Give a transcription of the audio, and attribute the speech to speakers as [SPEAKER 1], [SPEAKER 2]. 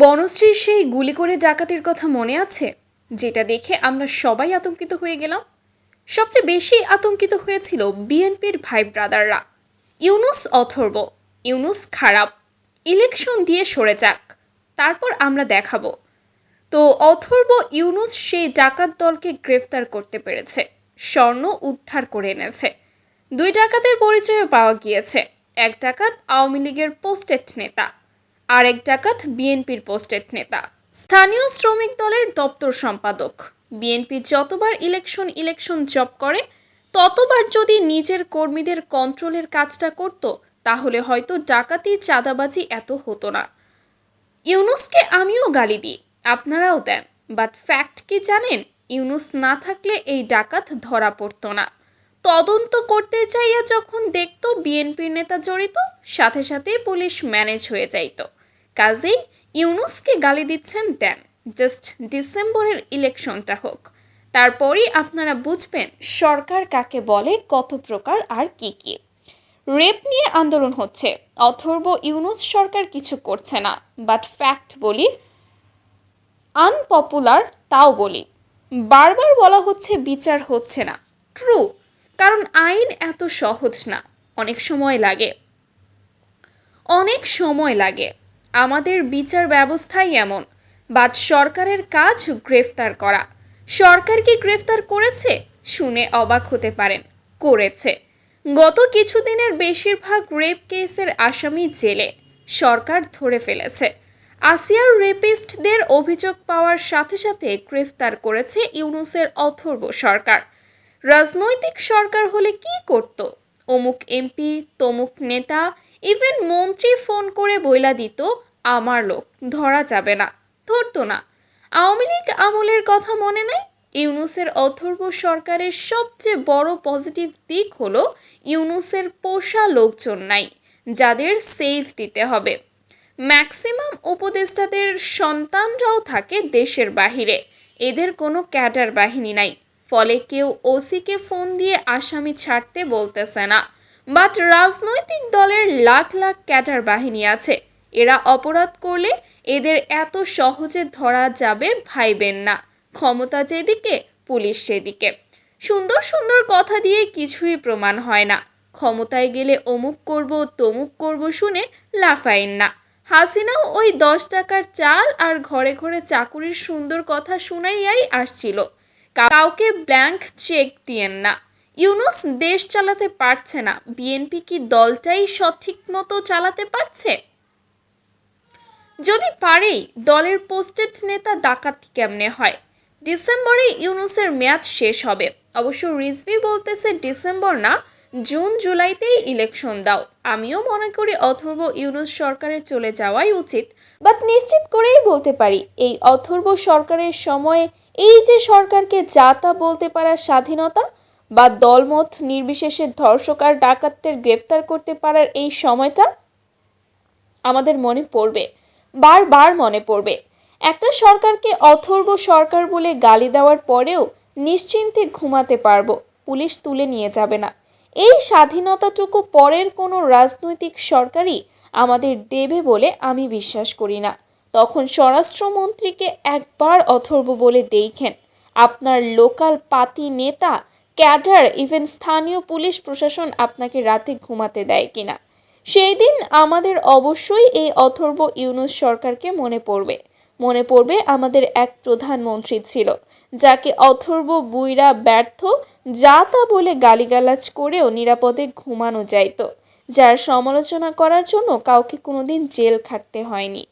[SPEAKER 1] বনশ্রীর সেই গুলি করে ডাকাতির কথা মনে আছে? যেটা দেখে আমরা সবাই আতঙ্কিত হয়ে গেলাম। সবচেয়ে বেশি আতঙ্কিত হয়েছিল বিএনপির ভাই ব্রাদাররা। ইউনুস অথর্ব। ইউনুস খারাপ। ইলেকশন দিয়ে সরে যাক। তারপর আমরা দেখাবো। তো অথর্ব ইউনুস সেই ডাকাত দলকে গ্রেফতার করতে পেরেছে। স্বর্ণ উদ্ধার করে এনেছে। দুই ডাকাতের পরিচয় পাওয়া গিয়েছে। এক ডাকাত আওয়ামী লীগের পোস্টেড নেতা। আর এক ডাকাত বিএনপির পোস্টেড নেতা। স্থানীয় শ্রমিক দলের দপ্তর সম্পাদক। বিএনপি যতবার ইলেকশন ইলেকশন জব করে, ততবার যদি নিজের কর্মীদের কন্ট্রোলের কাজটা করত, তাহলে হয়তো ডাকাতি, চাঁদাবাজি এত হতো না। ইউনুসকে আমিও গালি দিই, আপনারাও দেন। বাট ফ্যাক্ট কি জানেন? ইউনুস না থাকলে এই ডাকাত ধরা পড়তো না। তদন্ত করতে চাইয়া যখন দেখতো বিএনপির নেতা জড়িত, সাথে সাথেই পুলিশ ম্যানেজ হয়ে যাইতো। কাজেই ইউনুসকে গালি দিচ্ছেন দেন। জাস্ট ডিসেম্বরের ইলেকশনটা হোক। তারপরই আপনারা বুঝবেন সরকার কাকে বলে, কত প্রকার আর কি কি। রেপ নিয়ে আন্দোলন হচ্ছে। অথর্ব ইউনুস সরকার কিছু করছে না। বাট ফ্যাক্ট বলি, আনপপুলার তাও বলি। বারবার বলা হচ্ছে বিচার হচ্ছে না। ট্রু, কারণ আইন এত সহজ না। অনেক সময় লাগে। অনেক সময় লাগে। আমাদের বিচার ব্যবস্থাই এমন। বাট সরকারের কাজ গ্রেফতার করা। সরকার কি গ্রেফতার করেছে? শুনে অবাক হতে পারেন। করেছে। গত কিছুদিনের বেশিরভাগ রেপ কেসের আসামি জেলে। সরকার ধরে ফেলেছে। আসিয়ার রেপিস্টদের অভিযোগ পাওয়ার সাথে সাথে গ্রেফতার করেছে ইউনুসের অথর্ব সরকার। রাজনৈতিক সরকার হলে কি করত? অমুক এমপি, তমুক নেতা ইভেন মন্ত্রী ফোন করে বইলা দিত, আমার লোক, ধরা যাবে না, ধরতো না। আওয়ামী লীগ আমলের কথা মনে নেই? ইউনুসের অথর্ব সরকারের সবচেয়ে বড় পজিটিভ দিক হলো, ইউনুসের পোষা লোকজন নাই, যাদের সেফ দিতে হবে। ম্যাক্সিমাম উপদেষ্টাদের সন্তানরাও থাকে দেশের বাহিরে, এদের কোনো ক্যাডার বাহিনী নাই, ফলে কেউ ওসিকে ফোন দিয়ে আসামি ছাড়তে বলতেছে না। বাট রাজনৈতিক দলের লাখ লাখ ক্যাটার বাহিনী আছে। এরা অপরাধ করলে এদের এত সহজে ধরা যাবে ভাইবেন না। ক্ষমতা যেদিকে, পুলিশ সেদিকে। সুন্দর সুন্দর কথা দিয়ে কিছুই প্রমাণ হয় না। ক্ষমতায় গেলে অমুক করব, তমুক করব শুনে লাফাইন না। হাসিনাও ওই দশ টাকার চাল আর ঘরে ঘরে চাকুরির সুন্দর কথা শুনাইয়াই আসছিল। কাউকে ব্ল্যাঙ্ক চেক দিয়েন না। ইউনুস দেশ চালাতে পারছে না। বিএনপি কি দলটাই সঠিক মতো চালাতে পারছে? যদি পারেই, দলের পোস্টেড নেতা ডাকাতি কেমনে হয়? ডিসেম্বরে ইউনুসের মেয়াদ শেষ হবে। অবশ্য রিজভি বলতেছে ডিসেম্বর না, জুন, জুলাইতেই ইলেকশন দাও। আমিও মনে করি অথর্ব ইউনুস সরকারের চলে যাওয়াই উচিত। বাট নিশ্চিত করেই বলতে পারি, এই অথর্ব সরকারের সময়ে এই যে সরকারকে যা তা বলতে পারার স্বাধীনতা বা দলমত নির্বিশেষে ধর্ষক আর ডাকাতদের গ্রেফতার করতে পারার এই সময়টা আমাদের মনে পড়বে, বারবার মনে পড়বে। একটা সরকারকে অথর্ব সরকার বলে গালি দেওয়ার পরেও নিশ্চিন্তে ঘুমাতে পারব, পুলিশ তুলে নিয়ে যাবে না। এই স্বাধীনতাটুকু পরের কোনো রাজনৈতিক সরকারই আমাদের দেবে বলে আমি বিশ্বাস করি না। তখন স্বরাষ্ট্রমন্ত্রীকে একবার অথর্ব বলে দেখেন। আপনার লোকাল পাতি নেতা ক্যাডার, ইভেন স্থানীয় পুলিশ প্রশাসন আপনাকে রাতে ঘুমাতে দেয় কিনা? সেই দিন আমাদের অবশ্যই এই অথর্ব ইউনুস সরকারকে মনে পড়বে। মনে পড়বে আমাদের এক প্রধানমন্ত্রী ছিল, যাকে অথর্ব বুইরা ব্যর্থ, যা তা বলে গালিগালাজ করেও নিরাপদে ঘুমানো যাইতো, যার সমালোচনা করার জন্য কাউকে কোনোদিন জেল খাটতে হয়নি।